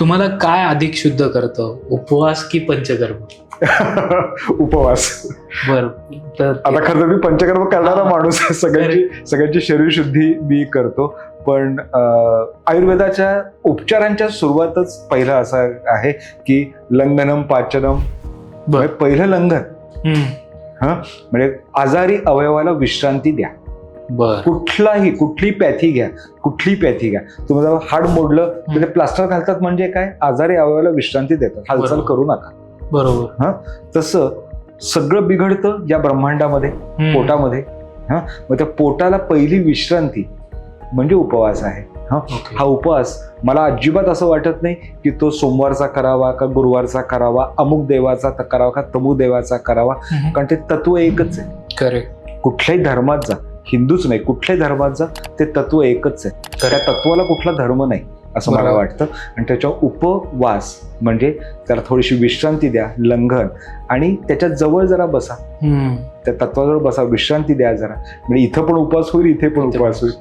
तुम्हाला काय अधिक शुद्ध करतं? उपवास की पंचकर्म? उपवास. बर आता खरं तर मी पंचकर्म करणारा हा. माणूस सगळ्यांची सगळ्यांची शरीर शुद्धी मी करतो. पण आयुर्वेदाच्या उपचारांच्या सुरुवातच पहिलं असं आहे की लंघनम पाचनम. म्हणजे पहिलं लंघन. हम्म. म्हणजे आजारी अवयवाला विश्रांती द्या. बर. कुठलाही कुठली पॅथी घ्या कुठली पॅथी घ्या. तुम्हाला हाड मोडलं तर ते प्लास्टर घालतात म्हणजे काय? आजारी अवयवाला विश्रांती देतात. हालचाल. करू नका. बरोबर. तसं सगळं बिघडतं या ब्रह्मांडामध्ये. पोटामध्ये. हा? मग त्या पोटाला पहिली विश्रांती म्हणजे उपवास आहे. ओके. हा उपवास मला अजिबात असं वाटत नाही की तो सोमवारचा करावा का गुरुवारचा करावा अमुक देवाचा करावा का तमुक देवाचा करावा. कारण ते तत्व एकच आहे. करेक्ट. कुठल्याही धर्मात जा. हिंदूच नाही कुठल्याही धर्मात जा ते तत्व एकच आहे. त्या तत्वाला कुठला धर्म नाही असं मला. वाटतं. आणि त्याच्या उपवास म्हणजे त्याला थोडीशी विश्रांती द्या लंघन. आणि त्याच्याजवळ जरा बसा. त्या तत्वाजवळ बसा विश्रांती द्या जरा. म्हणजे इथं पण उपवास होईल इथे पण उपवास होईल.